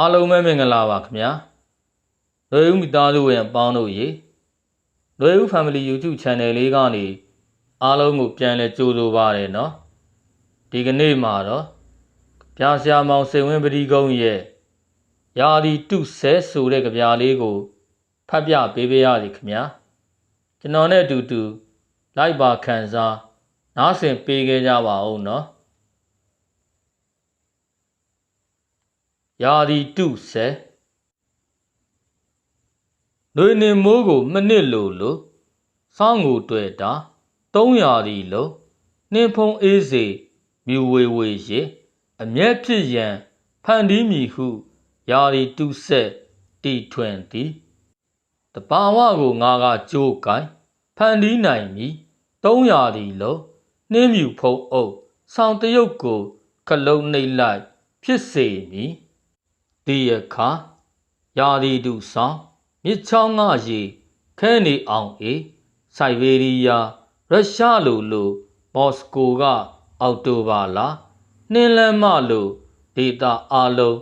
အားလုံးပဲမင်္ဂလာပါခင်ဗျာလွယ်ဦးမိသားစုဝင်အပေါင်းတို့ရေလွယ်ဦး Family YouTube Channel လေးကနေအားလုံးကိုပြန်လဲကြိုဆိုပါရနော်ဒီကနေ့မှာတော့ပြာဆရာမောင်စိန်ဝင်းပတိကုန်းရဲ့ယာဒီတုဆဲဆိုတဲ့ကြပြာလေးကိုဖတ်ပြပေးပေးရစီခင်ဗျာကျွန်တော်နဲ့အတူတူ လိုက်ပါခံစားနားဆင်ပေးခဲ့ကြပါဦးနော် ယာဒီတုဆဲလွေနေမိုးကိုမနစ်လိုလိုစောင်းကိုတွေ့တာ300ဒီလိုနှင်းဖုံးအေးစေမြူဝေဝေရေအမျက်ဖြစ်ရန်ဖန်တီးမည်ဟုယာဒီတုဆက်တီထွင်သည်တဘာဝကိုငါကကြိုးကိုင်ဖန်တီးနိုင်မည်300ဒီလိုနှင်းမြူဖုံးအုပ်ဆောင်းတရုတ်ကိုခလုံးနှိပ်လိုက်ဖြစ်စေမည် ဒီရခါယာဒီတုဆောင်မြစ်ချောင်းကရေခဲနေအောင်အေးစိုက်ဘေးရီးယားရုရှားလိုလိုမော်စကိုက အောက်တိုဘာလာနှင်းလန်းမလိုဒေတာအလုံး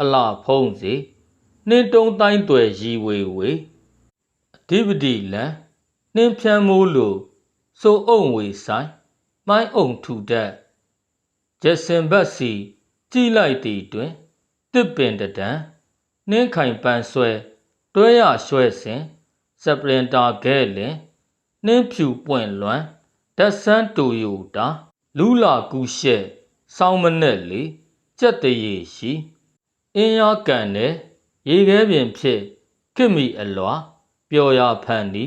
အလှဖုံးစီနှင်းတုံးတိုင်းတွေရီဝေဝေအဓိပတိလန်နှင်းဖြန်းမိုးလိုစိုးအုံဝေဆိုင်မိုင်းအုံထူတက်ဂျက်စင်ဘတ်စီကြည်လိုက်သည်တွင် တစ်ပင်တဒံနှင်းခိုင်ပန်းဆွဲတွဲရရွှဲစဉ်စပရင်တာဂဲလင်နှင်းဖြူပွင့်လွမ်းဓာတ်ဆန်းတူယိုတာလူလာကူရှဲစောင်းမနဲ့လေကြက်တရေရှိအင်းရကန်နဲ့ရေခဲပြင်ဖြစ်ခိမိအလွာပျော်ရာဖန်ဒီ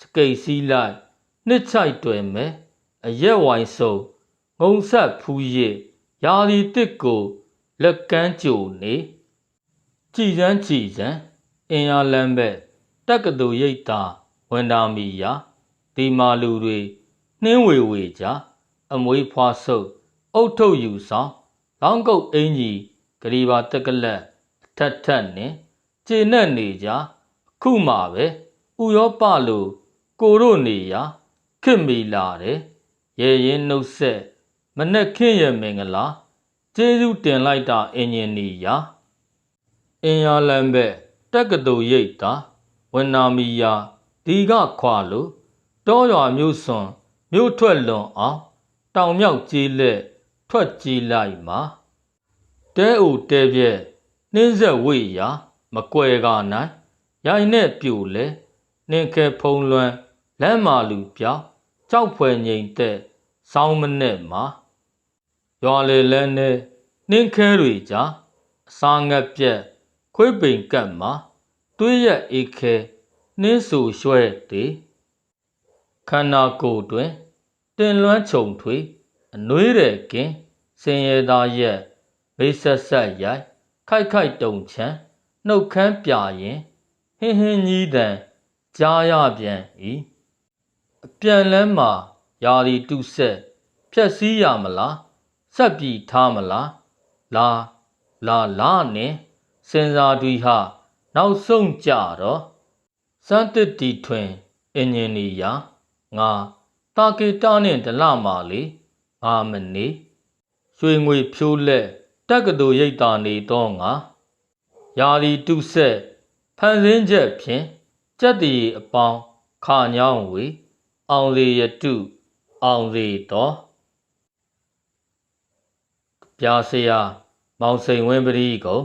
စကိတ်စည်းလိုက်နှစ်ချိုက်တွယ်မဲ့အရက်ဝိုင်ဆုံငုံဆက်ဖူးရစ်ယာလီတစ်ကို လက်ကမ်းကြိုနေကြည်စမ်းကြည်စမ်းအင်အားလမ်းဘက်တက္ကသိုလ်ရိပ်သာဝန်တာမီယာဒီမာလူတွေနှင်းဝေဝေကြအမွေးဖွားဆုပ်အုတ်ထုတ်ယူဆောင်လောင်းကုတ်အင်းကြီးဂရီပါတက်ကလက်ထက်ထက်နဲ့ကျေနပ်နေကြအခုမှပဲဥရောပလိုကိုတို့နေရာခစ်မီလာတယ်ရေရင်နှုတ်ဆက်မနဲ့ခင်းရဲ့မင်္ဂလာ ကျေးဇူးတင်လိုက်တာအင်ဂျင်နီယာအင်ယာလန်ဘက်တက္ကသိုလ်ရိပ်သာဝန်နာမီယာဒီကခွာလို့တောရွာမြို့စွန်မြို့ထွက်လွန်အောင်တောင်မြောက်ကြီးလက်ထွက်ကြီးလိုက်မှာတဲအိုတဲပြက်နှင်းဆက်ဝိရာမကွယ်ကနိုင်ရိုင်နဲ့ပြိုလဲနှင်းခဲဖုံးလွမ်းလမ်းမာလူပြောင်းကြောက်ဖွယ်ငိမ်သက်စောင်းမနဲ့မှာ ရွာလေလန်းနဲ့နှင်းခဲတွေကြားအစာငတ်ပြက်ခွေးပိန်ကတ်မှာတွေးရက်အေးခဲနှင်းဆူရွှဲတေခန္ဓာကိုယ်တွင်တင်လွမ်းခြုံထွေအနှွေးတဲ့ကင်စင်ရသားရက်မိတ်ဆက်ဆက်ရိုက်ခိုက်ခိုက်တုံချမ်းနှုတ်ခမ်းပြရင်ဟင်းဟင်းကြီးတန်ကြားရပြန်၏အပြန်လန်းမှာယာဒီတုဆက်ဖြက်စီးရမလား ဆက်ပြီးထားမလားလာလာလာနဲ့စင်စာတွေဟာနောက်ဆုံးကြတော့စမ်းတစ်တီထွင်အင်ဂျင်နီယာငါတာကေတာနဲ့ဒလမာလေငါမနေရွှေငွေဖြိုးလက်တက္ကသိုလ်ရိပ်သာနေတော့ငါယာဒီတုဆက်ဖန်ဆင်းချက်ဖြင့်ကြက်တည်အပေါင်းခါညောင်းဝေအောင်လေရတုအောင်လေတော် ပြာဆရာမောင်စိန်ဝင်းပရိကုံ